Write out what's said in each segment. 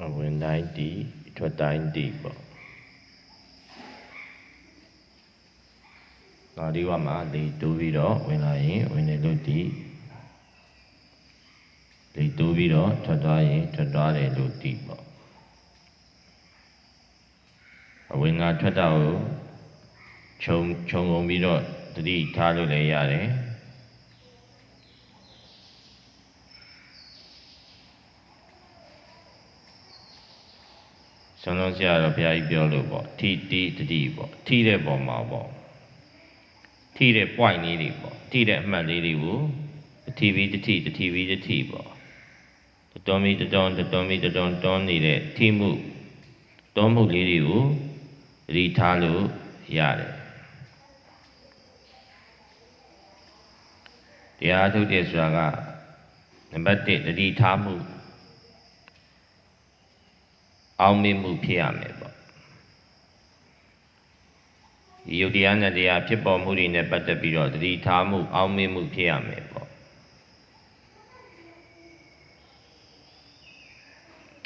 အဝင်တိုင်းတီထွက်တိုင်းတီပေါ့ဒါဒီဝမှာလေတိုးပြီးတော့ဝင်လာရင်ဝင်နေလို့တီလေတိုးပြီးတော့ထွက်သွားရင်ထွက်သွားတယ်လို့တီပေါ့အဝင်ကထွက်တာကိုခြုံခြုံကုန်ပြီးတော့တတိထားလို့လည်းရတယ် ဆန္ဒဆရာတော်ဘုရားကြီးပြောလို့ပေါ့ထီတီတတိပေါ့ထီတဲ့ပုံမှာပေါ့ထီတဲ့ point လေးတွေပေါ့ထီတဲ့အမှတ်လေးတွေကိုတတိဗီတတိတတိဗီတတိပေါ့တတော်မီတတော်တတော်မီတတော်တွန်းနေတဲ့ထီမှုတွန်းမှုလေးတွေကိုတတိထားလို့ရတယ်တရားထုတ်တယ်ဆိုတာကနံပါတ်1တတိထားမှု အောင်မြင်မှုဖြစ်ရမယ်ပေါ့ဒီယုတ်တရားနဲ့တရားဖြစ်ပေါ်မှုတွေနဲ့ပတ်သက်ပြီးတော့တတိထားမှုအောင်မြင်မှုဖြစ်ရမယ်ပေါ့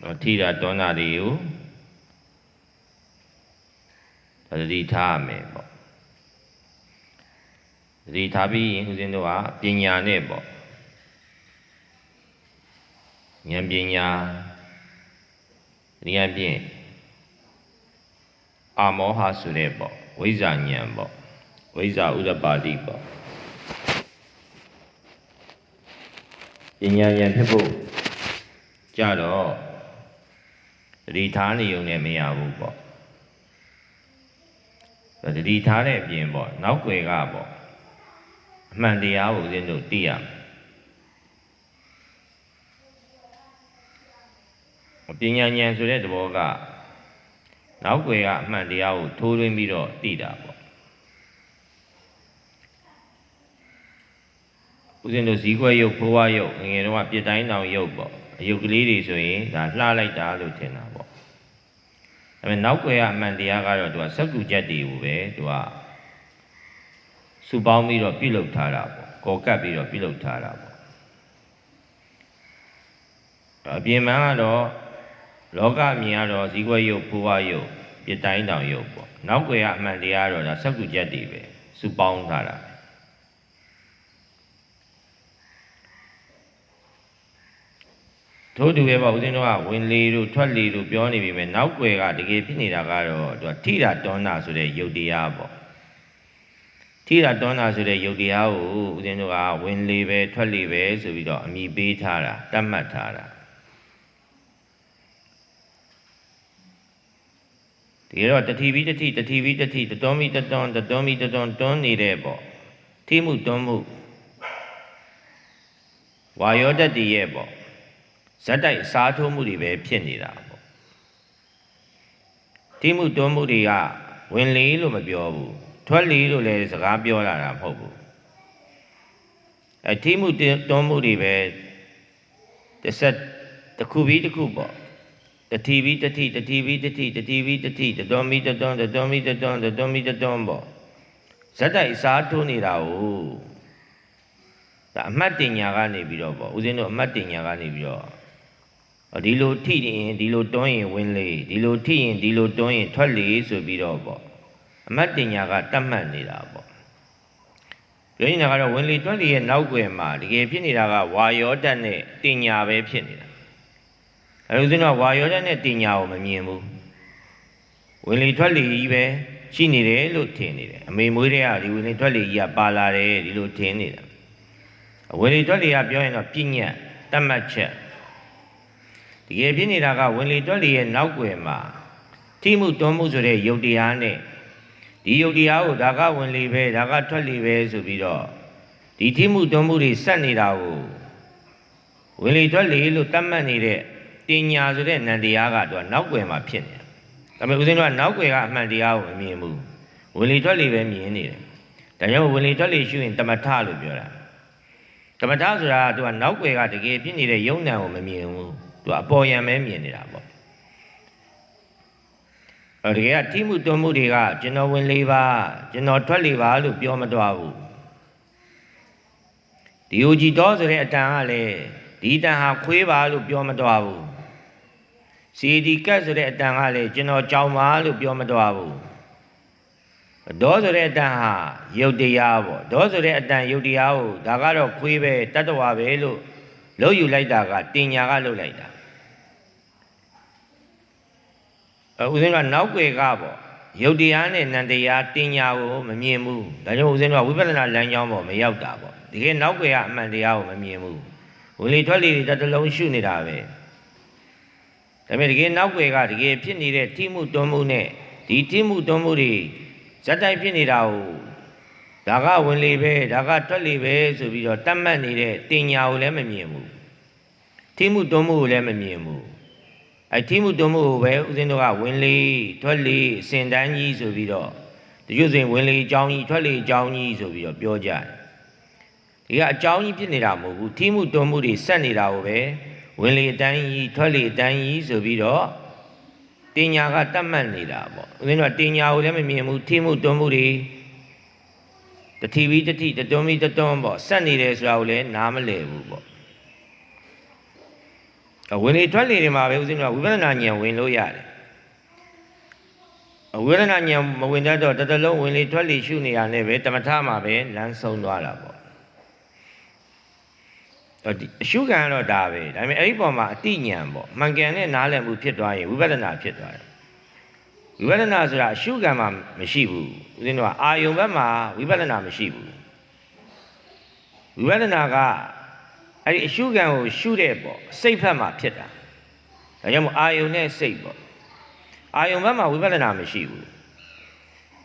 တော့ထိတာတွန်းတာတွေကိုတတိထားရမယ်ပေါ့တတိထားပြီးရင်ဦးဇင်းတို့ကပညာနဲ့ပေါ့ဉာဏ်ပညာ ဒီအပြင်အာမောဟဆိုတဲ့ပေါ့ဝိဇ္ဇာဉာဏ်ပေါ့ဝိဇ္ဇာဥဒ္ဒပါတိပေါ့ပညာဉာဏ်ဖြစ်ဖို့ကြတော့တတိထားနေုံနဲ့မရဘူးပေါ့တတိထားတဲ့အပြင်ပေါ့နောက်ွယ်ကပေါ့အမှန်တရားကိုဦးဇင်းတို့သိရမယ် ပညာဉာဏ်ဆိုတဲ့သဘောကနောက်ွယ်ကအမှန်တရားကိုထိုးသွင်းပြီးတော့သိတာပေါ့ဦးဇင်းတို့ဇီးခွဲရုပ်ဘဝရုပ်ငယ်တော့ပြစ်တိုင်းတောင်ရုပ်ပေါ့အယုတ်ကလေးတွေဆိုရင်ဒါလှလိုက်တာလို့ထင်တာပေါ့ဒါပေမဲ့နောက်ွယ်ကအမှန်တရားကတော့သူကစက္ကူချက်တွေကိုပဲသူကစုပေါင်းပြီးတော့ပြုလုပ်ထားတာပေါ့ကောကပ်ပြီးတော့ပြုလုပ်ထားတာပေါ့အပြင်မှန်ကတော့ လောကမြင်ရတော့ဇီဝယုတ်ဘုဝယုတ်ပြတိုင်းတောင်ယုတ်ပေါ့နောက်ွယ်ကအမှန်တရားတော့ဒါစက္ကူချက်တွေပဲစုပေါင်းထားတာထို့တူပဲပေါ့ဦးဇင်းတို့ကဝင်လေတို့ထွက်လေတို့ပြောနေပြီမဲ့နောက်ွယ်ကတကယ်ဖြစ်နေတာကတော့သူကထိတာတွန်းတာဆိုတဲ့ယုတ်တရားပေါ့ထိတာတွန်းတာဆိုတဲ့ယုတ်တရားကိုဦးဇင်းတို့ကဝင်လေပဲထွက်လေပဲဆိုပြီးတော့အမိပေးထားတာတတ်မှတ်ထားတာ ဒီတော့တတိပိတတိတတိပိတတိတတော်မီတတော်တတော်မီတတော်တွန်းနေတဲ့ပေါ့ထိမှုတွန်းမှုဝါယောတတ္တိရဲ့ပေါ့ဇက်တိုက်စားထိုးမှုတွေပဲဖြစ်နေတာပေါ့ထိမှုတွန်းမှုတွေကဝင်လေလို့မပြောဘူးထွက်လေလို့လည်းစကားပြောလာတာမဟုတ်ဘူးအထိမှုတွန်းမှုတွေပဲတစ်ဆက်တစ်ခုပြီးတစ်ခုပေါ့ တတိပိတတိတတိပိတတိတတိပိတတိတတော်မီတတော်တတော်မီတတော်တတော်မီတတော်ပေါ့ဇက်တိုက်စားထိုးနေတာ哦ဒါအမှတ်တင်ညာကနေပြီးတော့ပေါ့ဦးဇင်းတို့အမှတ်တင်ညာကနေပြီးတော့ဒီလိုထိရင်ဒီလိုတွန်းရင်ဝင်လေဒီလိုထိရင်ဒီလိုတွန်းရင်ထွက်လေဆိုပြီးတော့ပေါ့အမတ်တင်ညာကတတ်မှတ်နေတာပေါ့ပြောရင်ကတော့ဝင်လေတွက်လေရဲ့နောက်ွယ်မှာတကယ်ဖြစ်နေတာကဝါယောတတ်နဲ့တင်ညာပဲဖြစ်နေတာ အဲလိုဆိုတော့ဝါယောတတ်နဲ့တင်ညာကိုမမြင်ဘူးဝင်လေထွက်လေကြီးပဲရှိနေတယ်လို့ထင်နေတယ်အမေမွေးတဲ့ကဒီဝင်လေထွက်လေကြီးကပါလာတယ်ဒီလိုထင်နေတာဝင်လေထွက်လေကပြောရင်တော့ပြညတ်တတ်မှတ်ချက်တကယ်ဖြစ်နေတာကဝင်လေတွက်လေရဲ့နောက်ွယ်မှာထိမှုတွန်းမှုဆိုတဲ့ယုတ်တရားနဲ့ဒီယုတ်တရားကိုဒါကဝင်လေပဲဒါကထွက်လေပဲဆိုပြီးတော့ဒီထိမှုတွန်းမှုတွေဆက်နေတာကိုဝင်လေတွက်လေလို့တတ်မှတ်နေတဲ့ တင်ညာဆိုတဲ့နံတရားကသူကနောက်ွယ်မှာဖြစ်နေတာဒါပေမဲ့ဦးဇင်းတို့ကနောက်ွယ်ကအမှန်တရားကိုမမြင်ဘူးဝင်လေတွက်လေပဲမြင်နေတယ်ဒါကြောင့်ဝင်လေတွက်လေရှုရင်တမထလို့ပြောတာတမထဆိုတာကသူကနောက်ွယ်ကတကယ်ဖြစ်နေတဲ့ယုံနံကိုမမြင်ဘူးသူကအပေါ်ယံပဲမြင်နေတာပေါ့အဲတကယ်ကတိမှုတွန်းမှုတွေကကျွန်တော်ဝင်လေးပါကျွန်တော်ထွက်လေးပါလို့ပြောမတော့ဘူးဒီယိုဂျီတော်ဆိုတဲ့အတန်ကလည်းဒီတန်ဟာခွေးပါလို့ပြောမတော့ဘူး စီဒီကတ်ဆိုတဲ့အတန်ကလည်းကျွန်တော်ကြောင်ပါလို့ပြောမတော့ဘူးဒေါဆိုတဲ့အတန်ဟာယုတ်တရားပေါ့ဒေါဆိုတဲ့အတန်ယုတ်တရားကိုဒါကတော့ခွေးပဲတတ္တဝါပဲလို့လို့ယူလိုက်တာကတင်ညာကလို့လိုက်တာအဲဦးဇင်းကနောက်ွယ်ကပေါ့ယုတ်တရားနဲ့နန္တရားတင်ညာကိုမမြင်ဘူးဒါကြောင့်ဦးဇင်းကဝိပဿနာလမ်းကြောင်းပေါ့မရောက်တာပေါ့ဒီကနောက်ွယ်ကအမှန်တရားကိုမမြင်ဘူးဝင်လေထွက်လေတွေတစ်လုံးရှုနေတာပဲ ဒါပေမဲ့တကယ်နောက်ွယ်ကတကယ်ဖြစ်နေတဲ့ထိမှုတွန်းမှုနဲ့ဒီထိမှုတွန်းမှုတွေဇက်တိုက်ဖြစ်နေတာကိုဒါကဝင်လေပဲဒါကထွက်လေပဲဆိုပြီးတော့တတ်မှတ်နေတဲ့တင်ညာကိုလည်းမမြင်ဘူးထိမှုတွန်းမှုကိုလည်းမမြင်ဘူးအဲထိမှုတွန်းမှုကိုပဲဦးဇင်းတို့ကဝင်လေထွက်လေအစဉ်တန်းကြီးဆိုပြီးတော့တချို့ဆိုရင်ဝင်လေအကြောင်းကြီးထွက်လေအကြောင်းကြီးဆိုပြီးတော့ပြောကြတယ်ဒီကအကြောင်းကြီးဖြစ်နေတာမဟုတ်ဘူးထိမှုတွန်းမှုတွေဆက်နေတာကိုပဲ ဝင်လေအတန်းကြီးထွက်လေအတန်းကြီးဆိုပြီးတော့တင်ညာကတတ်မှတ်နေတာပေါ့ဦးဇင်းတို့ကတင်ညာကိုလည်းမမြင်ဘူးထိမှုတွန်းမှုတွေတတိဝိတတိတတွန်းမိတတွန်းပေါ့ဆက်နေတယ်ဆိုတာကိုလည်းနားမလည်ဘူးပေါ့အဝင်လေထွက်လေတွေမှာပဲဦးဇင်းတို့ကဝိပဿနာဉာဏ်ဝင်လို့ရတယ်အဝိပဿနာဉာဏ်မဝင်တတ်တော့တစ်တလုံးဝင်လေထွက်လေရှုနေရနဲ့ပဲတမထမှာပဲလမ်းဆုံးသွားတာပေါ့ တော့ဒီအရှုခံကတော့ဒါပဲဒါပေမဲ့အဲ့ဒီပုံမှာအတိညာဏ်ပေါ့မှန်ကန်တဲ့နားလည်မှုဖြစ်သွားရင်ဝိပဿနာဖြစ်သွားတယ်ဝိပဿနာဆိုတာအရှုခံမှာမရှိဘူးဦးဇင်းတို့ကအာယုံဘက်မှာဝိပဿနာမရှိဘူးဝိပဿနာကအဲ့ဒီအရှုခံကိုရှုတဲ့ပေါ့စိတ်ဖက်မှာဖြစ်တာဒါကြောင့်မို့အာယုံနဲ့စိတ်ပေါ့အာယုံဘက်မှာဝိပဿနာမရှိဘူး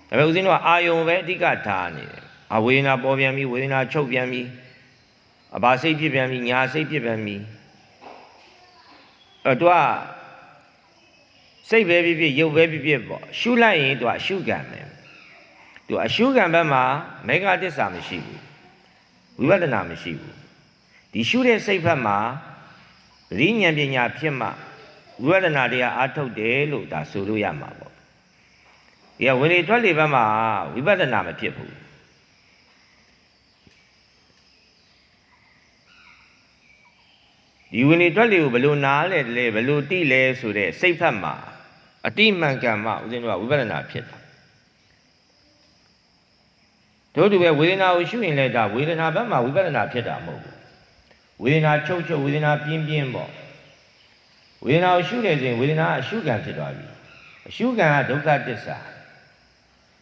ဒါပေမဲ့ဦးဇင်းတို့ကအာယုံပဲအဓိကထားနေတယ်အဝေဒနာပေါ်ပြန်ပြီးဝေဒနာချုပ်ပြန်ပြီး အဘာစိတ်ဖြစ်ပြန်ပြီးညာစိတ်ဖြစ်ပြန်ပြီးအဲ့တော့စိတ်ပဲဖြစ်ဖြစ်ရုပ်ပဲဖြစ်ဖြစ်ပေါ့ရှုလိုက်ရင်သူကရှုကံပဲသူအရှုကံဘက်မှာမေဃတစ္ဆာမရှိဘူးဝိပဿနာမရှိဘူးဒီရှုတဲ့စိတ်ဘက်မှာပရိညာပညာဖြစ်မှဝိပဿနာတရားအားထုတ်တယ်လို့ဒါဆိုလို့ရမှာပေါ့ဒီကဝင်လေထွက်လေဘက်မှာဝိပဿနာမဖြစ်ဘူး ဒီဝင်လေထွက်လေကိုဘယ်လိုနားလဲလဲဘယ်လိုတိလဲဆိုတဲ့စိတ်ဖက်မှာအတိမှန်ကန်မှဦးဇင်းတို့ကဝိပဿနာဖြစ်တာတို့တူပဲဝေဒနာကိုရှုရင်လည်းဒါဝေဒနာဘက်မှာဝိပဿနာဖြစ်တာမဟုတ်ဘူးဝေဒနာချုပ်ချုပ်ဝေဒနာပြင်းပြင်းပေါ့ဝေဒနာကိုရှုနေစဉ်ဝေဒနာကအရှုခံဖြစ်သွားပြီအရှုခံကဒုက္ခတစ္ဆာ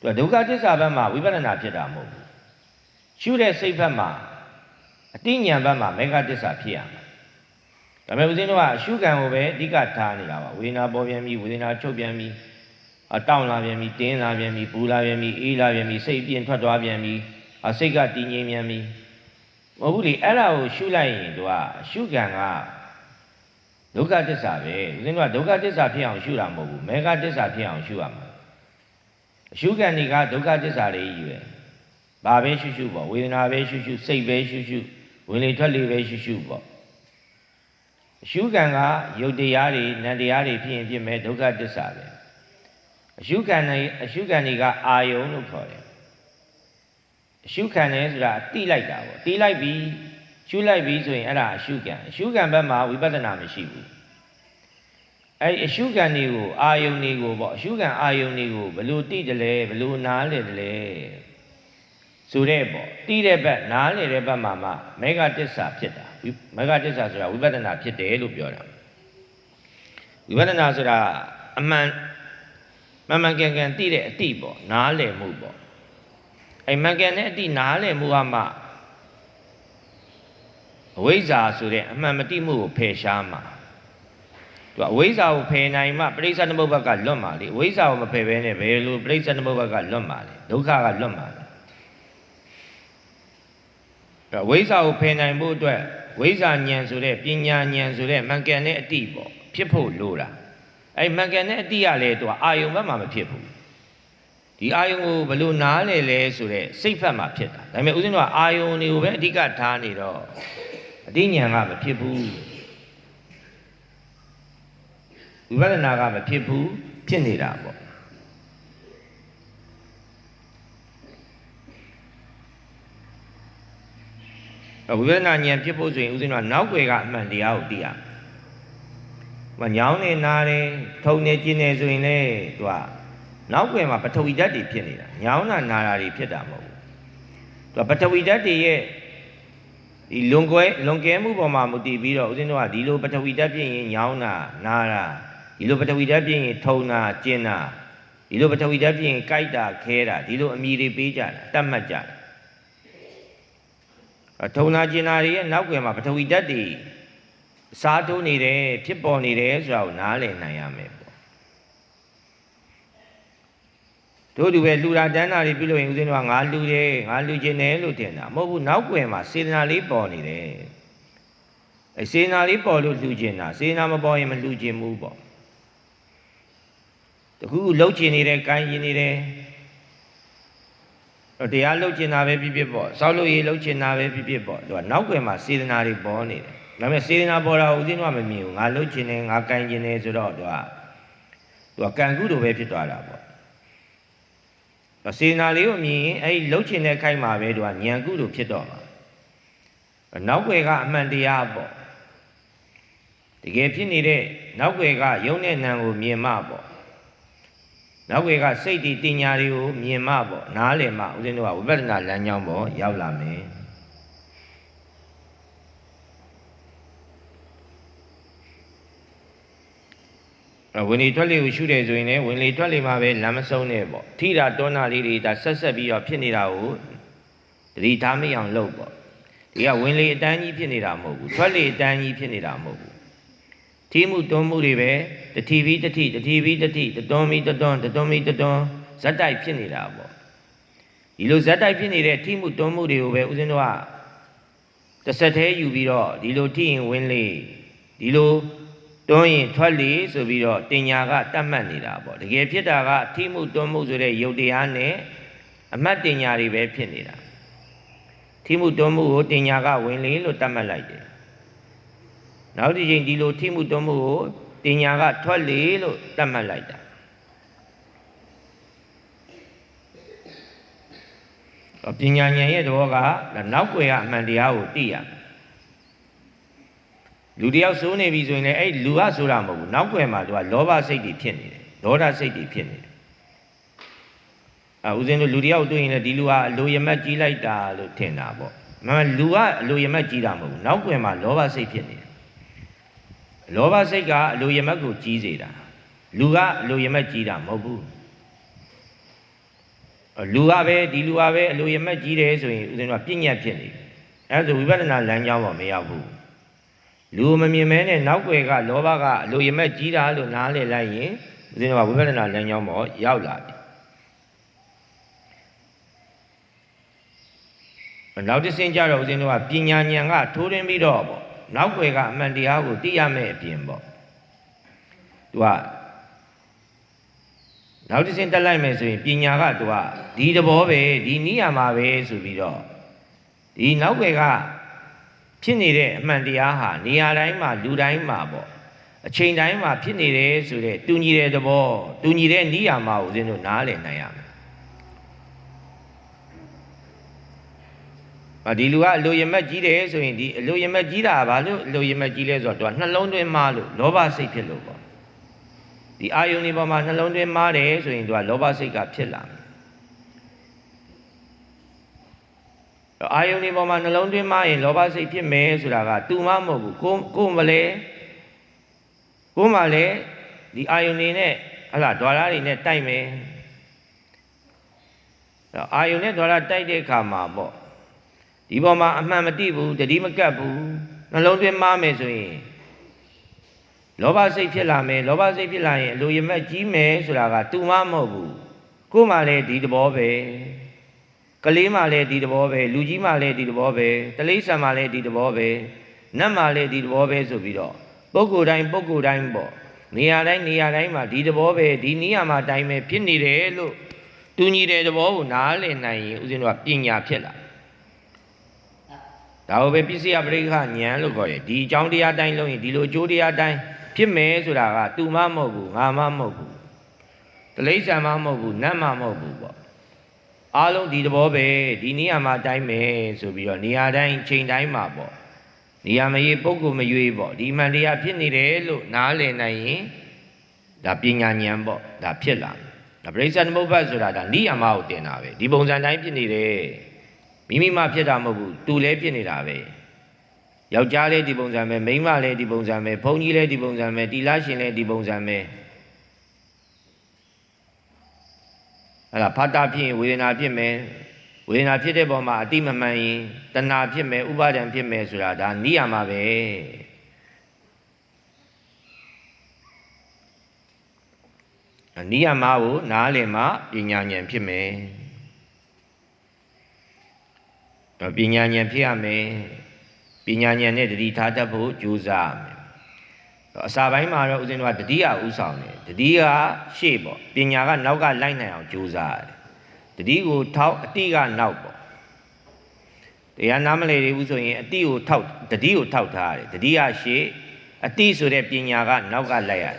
သူကဒုက္ခတစ္ဆာဘက်မှာဝိပဿနာဖြစ်တာမဟုတ်ဘူးရှုတဲ့စိတ်ဘက်မှာအတိညာဏ်ဘက်မှာမေဃတစ္ဆာဖြစ်ရမှာ ဒါပေမဲ့ဦးဇင်းတို့ကအရှုခံကိုပဲအဓိကထားနေတာပါဝေဒနာပေါ်ပြန်ပြီးဝေဒနာချုပ်ပြန်ပြီးအတောင့်လာပြန်ပြီးတင်းလာပြန်ပြီးပူလာပြန်ပြီးအေးလာပြန်ပြီးစိတ်ပြင်းထွက်သွားပြန်ပြီးအစိတ်ကတည်ငြိမ်ပြန်ပြီးမဟုတ်ဘူးလေအဲ့ဒါကိုရှုလိုက်ရင်သူကအရှုခံကဒုက္ခတစ္ဆာပဲဦးဇင်းတို့ကဒုက္ခတစ္ဆာဖြစ်အောင်ရှုတာမဟုတ်ဘူးမေဃတစ္ဆာဖြစ်အောင်ရှုရမှာအရှုခံတွေကဒုက္ခတစ္ဆာတွေကြီးပဲဘာပဲရှုရှုပေါ့ဝေဒနာပဲရှုရှုစိတ်ပဲရှုရှုဝင်လေထွက်လေပဲရှုရှုပေါ့ အရှုခံကယုတ်တရားတွေနံတရားတွေဖြစ်ရင်ဖြစ်မဲ့ဒုက္ခတစ္ဆာပဲအရှုခံနေအရှုခံတွေကအာယုံလို့ခေါ်တယ်အရှုခံတယ်ဆိုတာတိလိုက်တာပေါ့တိလိုက်ပြီးရှုလိုက်ပြီးဆိုရင်အဲ့ဒါအရှုခံအရှုခံဘက်မှာဝိပဿနာမရှိဘူးအဲ့ဒီအရှုခံတွေကိုအာယုံတွေကိုပေါ့အရှုခံအာယုံတွေကိုဘလို့တိတယ်လဲဘလို့နားလေတယ်လဲဆိုတဲ့ပေါ့တိတဲ့ဘက်နားလေတဲ့ဘက်မှာမှမေဃတစ္ဆာဖြစ်တာ မေဃတစ္ဆာဆိုတာဝိပဿနာဖြစ်တယ်လို့ပြောတာဝိပဿနာဆိုတာအမှန်မမှန်ကန်ကန်သိတဲ့အတိပေါ့နားလည်မှုပေါ့အဲ့မှန်ကန်တဲ့အတိနားလည်မှုကမှအဝိဇ္ဇာဆိုတဲ့အမှန်မတိမှုကိုဖယ်ရှားမှာသူအဝိဇ္ဇာကိုဖယ်နိုင်မှပြိဿသမုပ္ပါကလွတ်မှာလေအဝိဇ္ဇာကိုမဖယ်ဘဲနဲ့ဘယ်လိုပြိဿသမုပ္ပါကလွတ်မှာလဲဒုက္ခကလွတ်မှာလေအဝိဇ္ဇာကိုဖယ်နိုင်ဖို့အတွက် ဝိဇ္ဇာဉာဏ်ဆိုတဲ့ပညာဉာဏ်ဆိုတဲ့မှန်ကန်တဲ့အတိပေါ့ဖြစ်ဖို့လိုတာအဲ့မှန်ကန်တဲ့အတိရလဲသူကအာယုံဘက်မှာမဖြစ်ဘူးဒီအာယုံကိုဘလို့နားလဲလဲဆိုတဲ့စိတ်ဖက်မှာဖြစ်တာဒါပေမဲ့ဦးဇင်းတို့ကအာယုံတွေကိုပဲအဓိကထားနေတော့အတိညာဏ်ကမဖြစ်ဘူးဝိပဿနာကမဖြစ်ဘူးဖြစ်နေတာပေါ့ ဝိပဿနာဉာဏ်ဖြစ်ဖို့ဆိုရင်ဦးဇင်းတို့ကနောက်ွယ်ကအမှန်တရားကိုသိရမယ်မညောင်းနေနာတယ်ထုံနေကျင်နေဆိုရင်လေသူကနောက်ွယ်မှာပထဝီဓာတ်တွေဖြစ်နေတာညောင်းတာနာတာတွေဖြစ်တာမဟုတ်ဘူးသူကပထဝီဓာတ်တွေရဲ့ဒီလွန်ကွဲလွန်ကဲမှုပေါ်မှာမူတည်ပြီးတော့ဦးဇင်းတို့ကဒီလိုပထဝီဓာတ်ဖြစ်ရင်ညောင်းတာနာတာဒီလိုပထဝီဓာတ်ဖြစ်ရင်ထုံတာကျင်တာဒီလိုပထဝီဓာတ်ဖြစ်ရင်ကြိုက်တာခဲတာဒီလိုအမည်တွေပေးကြတာတတ်မှတ်ကြတာအ ထုံနာကျင်တာတွေရဲ့နောက်ွယ်မှာပထဝီဓာတ်တွေစားတိုးနေတယ်ဖြစ်ပေါ်နေတယ်ဆိုတာကိုနားလည်နိုင်ရမယ်ပေါ့တို့တူပဲလူတာတန်းတာတွေပြုလို့ရင်ဦးဇင်းတို့ကငါလူတယ်ငါလူကျင်တယ်လို့ထင်တာမဟုတ်ဘူးနောက်ွယ်မှာစေတနာလေးပေါ်နေတယ်အဲစေတနာလေးပေါ်လို့လူကျင်တာစေတနာမပေါ်ရင်မလူကျင်ဘူးပေါ့တခုခုလှုပ်ကျင်နေတယ်ကိုင်းကျင်နေတယ် တော့တရားလှုပ်ကျင်တာပဲဖြစ်ဖြစ်ပေါ့စောက်လို့ရေးလှုပ်ကျင်တာပဲဖြစ်ဖြစ်ပေါ့သူကနောက်ွယ်မှာစေတနာတွေပေါ်နေတယ်ဒါပေမဲ့စေတနာပေါ်တာဦးဇင်းတို့ကမမြင်ဘူးငါလှုပ်ကျင်တယ်ငါကိုင်းကျင်တယ်ဆိုတော့သူကသူကကံကုသိုလ်ပဲဖြစ်သွားတာပေါ့တော့စေတနာလေးကိုမြင်ရင်အဲ့ဒီလှုပ်ကျင်တဲ့ခိုက်မှာပဲသူကဉာဏ်ကုသိုလ်ဖြစ်တော့မှာနောက်ွယ်ကအမှန်တရားပေါ့တကယ်ဖြစ်နေတဲ့နောက်ွယ်ကယုံတဲ့နံကိုမြင်မှပေါ့ နောက်ွယ်ကစိတ်တည်တင်ညာတွေကိုမြင်မှပေါ့နားလည်မှဦးဇင်းတို့ကဝိပဿနာလမ်းကြောင်းပေါ့ရောက်လာမယ်အဝင်လေထွက်လေကိုရှုတယ်ဆိုရင်လည်းဝင်လေထွက်လေမှာပဲလမ်းမဆုံးနဲ့ပေါ့ထိတာတောနာလေးတွေဒါဆက်ဆက်ပြီးတော့ဖြစ်နေတာကိုတတိထားမအောင်လုပ်ပေါ့ဒီကဝင်လေအတန်းကြီးဖြစ်နေတာမဟုတ်ဘူးထွက်လေအတန်းကြီးဖြစ်နေတာမဟုတ်ဘူး ထီးမှုတွန်းမှုတွေပဲတတိဘီတတိတတိဘီတတိတတွန်းဘီတတွန်းတတွန်းဘီတတွန်းဇက်တိုက်ဖြစ်နေတာပေါ့ဒီလိုဇက်တိုက်ဖြစ်နေတဲ့ထီးမှုတွန်းမှုတွေကိုပဲဦးဇင်းတို့ကတစ်ဆက်သေးယူပြီးတော့ဒီလိုထိရင်ဝင်လေဒီလိုတွန်းရင်ထွက်လေဆိုပြီးတော့တင်ညာကတတ်မှတ်နေတာပေါ့တကယ်ဖြစ်တာကထိမှုတွန်းမှုဆိုတဲ့ယုတ်တရားနဲ့အမှတ်တင်ညာတွေပဲဖြစ်နေတာထိမှုတွန်းမှုကိုတင်ညာကဝင်လေလို့တတ်မှတ်လိုက်တယ် နောက်တစ်ချိန်ဒီလိုထိမှုတွန်းမှုကိုတင်ညာကထွက်လေလို့တတ်မှတ်လိုက်တာပညာဉာဏ်ရဲ့သဘောကနောက်ွယ်ကအမှန်တရားကိုသိရမယ်လူတယောက်စိုးနေပြီဆိုရင်လည်းအဲ့လူကဆိုတာမဟုတ်ဘူးနောက်ွယ်မှာသူကလောဘစိတ်တွေဖြစ်နေတယ်ဒေါသစိတ်တွေဖြစ်နေတယ်အဲဦးဇင်းတို့လူတယောက်တွေ့ရင်လည်းဒီလူကအလိုရမက်ကြီးလိုက်တာလို့ထင်တာပေါ့မမလူကအလိုရမက်ကြီးတာမဟုတ်ဘူးနောက်ွယ်မှာလောဘစိတ်ဖြစ်နေတယ် လောဘစိတ်ကအလိုရမက်ကိုကြီးစေတာလူကအလိုရမက်ကြီးတာမဟုတ်ဘူးလူကပဲဒီလူကပဲအလိုရမက်ကြီးတယ်ဆိုရင်ဦးဇင်းတို့ကပြဉ္ညာဖြစ်နေတယ်အဲဒါဆိုဝိပဿနာလမ်းကြောင်းပေါ်မရောက်ဘူးလူမမြင်မဲနဲ့နောက်ွယ်ကလောဘကအလိုရမက်ကြီးတာလို့နားလည်လိုက်ရင်ဦးဇင်းတို့ကဝိပဿနာလမ်းကြောင်းပေါ်ရောက်လာပြီနောက်တစ်ဆင့်ကြတော့ဦးဇင်းတို့ကပညာဉာဏ်ကထိုးရင်းပြီးတော့ပေါ့ နောက်ွယ်ကအမှန်တရားကိုသိရမယ့်အပြင်ပေါ့သူကနောက်တစ်ဆင့်တက်လိုက်မယ်ဆိုရင်ပညာကသူကဒီတဘောပဲဒီနိယာမှာပဲဆိုပြီးတော့ဒီနောက်ွယ်ကဖြစ်နေတဲ့အမှန်တရားဟာနေရာတိုင်းမှာလူတိုင်းမှာပေါ့အချိန်တိုင်းမှာဖြစ်နေတယ်ဆိုတဲ့တူညီတဲ့သဘောတူညီတဲ့နိယာမှာကိုဦးဇင်းတို့နားလည်နိုင်ရမယ်။ ဒီလူကအလိုရမက်ကြီးတယ်ဆိုရင်ဒီအလိုရမက်ကြီးတာဘာလို့အလိုရမက်ကြီးလဲဆိုတော့သူကနှလုံးသွင်းမာလို့လောဘစိတ်ဖြစ်လို့ပေါ့။ဒီအာယုန်ဒီပေါ်မှာနှလုံးသွင်းမာတယ်ဆိုရင်သူကလောဘစိတ်ကဖြစ်လာမယ်အာယုန်ဒီပေါ်မှာနှလုံးသွင်းမှရင်လောဘစိတ်ဖြစ်မယ်ဆိုတာကတူမှမဟုတ်ဘူးကိုကိုမလဲကိုမှလည်းဒီအာယုန်နေနဲ့ဟလာဒွါရတွေနဲ့တိုက်မယ်အာယုန်နဲ့ဒွါရတိုက်တဲ့အခါမှာပေါ့ ဒီပေါ်မှာအမှန်မတိဘူးတတိမကပ်ဘူးနှလုံးသွင်းမှမယ်ဆိုရင်လောဘစိတ်ဖြစ်လာမယ်လောဘစိတ်ဖြစ်လာရင်အလိုရမက်ကြီးမယ်ဆိုတာကတူမှမဟုတ်ဘူးကိုမှလည်းဒီသဘောပဲကလေးမှလည်းဒီသဘောပဲလူကြီးမှလည်းဒီသဘောပဲတလိษံမှလည်းဒီသဘောပဲနတ်မှလည်းဒီသဘောပဲဆိုပြီးတော့ပုဂ္ဂိုလ်တိုင်းပုဂ္ဂိုလ်တိုင်းပေါ့နေရာတိုင်းနေရာတိုင်းမှာဒီသဘောပဲဒီနေရာမှာတိုင်းပဲဖြစ်နေတယ်လို့တူညီတဲ့သဘောကိုနားလည်နိုင်ရင်ဦးဇင်းတို့ကပညာဖြစ်လာ ဒါကိုပဲပစ္စယပရိက္ခဉာဏ်လို့ခေါ်တယ်ဒီအကြောင်းတရားတိုင်းလုံးရင်ဒီလိုအကျိုးတရားတိုင်းဖြစ်မယ်ဆိုတာကသူမှမဟုတ်ဘူးငါမှမဟုတ်ဘူးတလိษံမှမဟုတ်ဘူးနတ်မှမဟုတ်ဘူးပေါ့အားလုံးဒီသဘောပဲဒီနေရာမှာတိုင်းပဲဆိုပြီးတော့နေရာတိုင်းချိန်တိုင်းမှာပေါ့နေရာမရေပုဂ္ဂိုလ်မရွေးပေါ့ဒီမှန်တရားဖြစ်နေတယ်လို့နားလည်နိုင်ရင်ဒါပညာဉာဏ်ပေါ့ဒါဖြစ်လာဒါပရိစ္ဆေသမုပ္ပါဆိုတာဒါနိယာမကိုတင်တာပဲဒီပုံစံတိုင်းဖြစ်နေတယ် မိမိမှဖြစ်တာမဟုတ်ဘူးသူလည်းဖြစ်နေတာပဲယောက်ျားလည်းဒီပုံစံပဲမိန်းမလည်းဒီပုံစံပဲဘုန်းကြီးလည်းဒီပုံစံပဲတီလာရှင်လည်းဒီပုံစံပဲအဲ့ဒါဖတ်တာဖြစ်ရင်ဝေဒနာဖြစ်မယ်ဝေဒနာဖြစ်တဲ့ပုံမှာအတိမမှန်ရင်တဏှာဖြစ်မယ်ဥပါဒံဖြစ်မယ်ဆိုတာဒါနိယာမပဲနိယာမကိုနားလည်မှပညာဉာဏ်ဖြစ်မယ် တော့ပညာဉာဏ်ဖြစ်ရမယ်ပညာဉာဏ်နဲ့တတိထားတတ်ဖို့ကြိုးစားရမယ်တော့အစာပိုင်းမှာတော့ဦးဇင်းတို့ကတတိယဥဆောင်တယ်တတိယရှေ့ပေါ့ပညာကနောက်ကလိုက်နိုင်အောင်ကြိုးစားရတယ်တတိကိုထောက်အတိကနောက်ပေါ့တရားနားမလည်သေးဘူးဆိုရင်အတိကိုထောက်တတိကိုထောက်ထားရတယ်တတိယရှေ့အတိဆိုတဲ့ပညာကနောက်ကလိုက်ရတယ်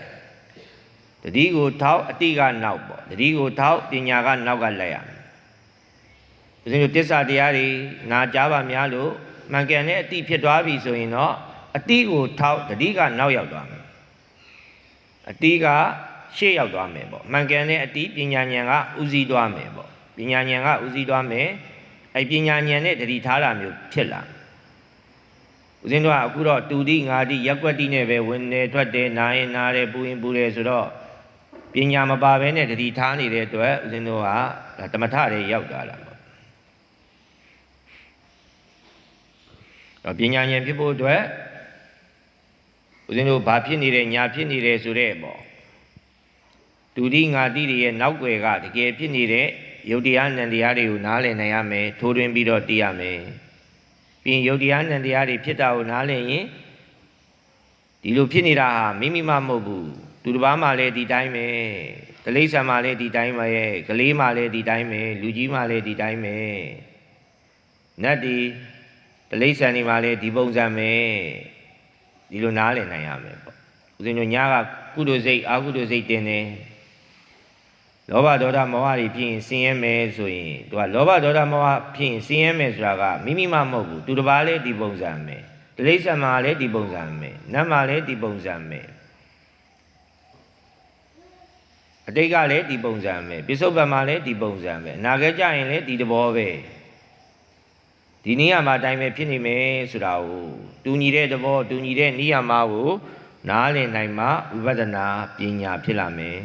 တတိကိုထောက်အတိကနောက်ပေါ့တတိကိုထောက်ပညာကနောက်ကလိုက်ရတယ် ဦးဇင်းတို့တစ္ဆာတရားတွေနာကြားပါများလို့မှန်ကန်တဲ့အတိဖြစ်သွားပြီဆိုရင်တော့အတိကိုထောက်တတိကနောက်ရောက်သွားမယ်အတိကရှေ့ရောက်သွားမယ်ပေါ့မှန်ကန်တဲ့အတိပညာဉာဏ်ကဥစည်းသွားမယ်ပေါ့ပညာဉာဏ်ကဥစည်းသွားမယ်အဲပညာဉာဏ်နဲ့တတိထားတာမျိုးဖြစ်လာဦးဇင်းတို့ကအခုတော့တူတိငါတိရက်ွက်တိနဲ့ပဲဝင်နေထွက်တယ်နာရင်နာတယ်ပူရင်ပူတယ်ဆိုတော့ပညာမပါဘဲနဲ့တတိထားနေတဲ့အတွက်ဦးဇင်းတို့ကတမထတွေရောက်သွားတာ တော့ပညာဉာဏ်ဖြစ်ဖို့အတွက်ဦးဇင်းတို့ဘာဖြစ်နေတယ်ညာဖြစ်နေတယ်ဆိုတဲ့ပေါ့တူတိငါတိတွေရဲ့နောက်ွယ်ကတကယ်ဖြစ်နေတဲ့ယုတ်တရားနံတရားတွေကိုနားလည်နိုင်ရမယ်ထိုးတွင်ပြီးတော့သိရမယ်ပြီးရင်ယုတ်တရားနံတရားတွေဖြစ်တာကိုနားလည်ရင်ဒီလိုဖြစ်နေတာဟာမိမိမှမဟုတ်ဘူးသူတစ်ပါးမှလည်းဒီတိုင်းပဲတလိษံမှလည်းဒီတိုင်းပဲကလေးမှလည်းဒီတိုင်းပဲလူကြီးမှလည်းဒီတိုင်းပဲနတ်ဒီ တလိษံတွေမှလည်းဒီပုံစံပဲဒီလိုနားလည်နိုင်ရမယ်ပေါ့ဦးဇင်းတို့ညာကကုသိုလ်စိတ်အကုသိုလ်စိတ်တင်တယ်လောဘဒေါသမောဟတွေဖြစ်ရင်ဆင်းရဲမယ်ဆိုရင်သူကလောဘဒေါသမောဟဖြစ်ရင်ဆင်းရဲမယ်ဆိုတာကမိမိမှမဟုတ်ဘူးသူတစ်ပါးလည်းဒီပုံစံပဲတိရိစ္ဆာန်မှာလည်းဒီပုံစံပဲနတ်မှာလည်းဒီပုံစံပဲအတိတ်ကလည်းဒီပုံစံပဲပိဿုပံမှာလည်းဒီပုံစံပဲအနာဂတ်ကြရင်လည်းဒီတဘောပဲ ဒီနေရာမှာအတိုင်းပဲဖြစ်နေမယ်ဆိုတာကိုတူညီတဲ့သဘောတူညီတဲ့နေရာမှာကိုနားလည်နိုင်မှဝိပဿနာပညာဖြစ်လာမယ်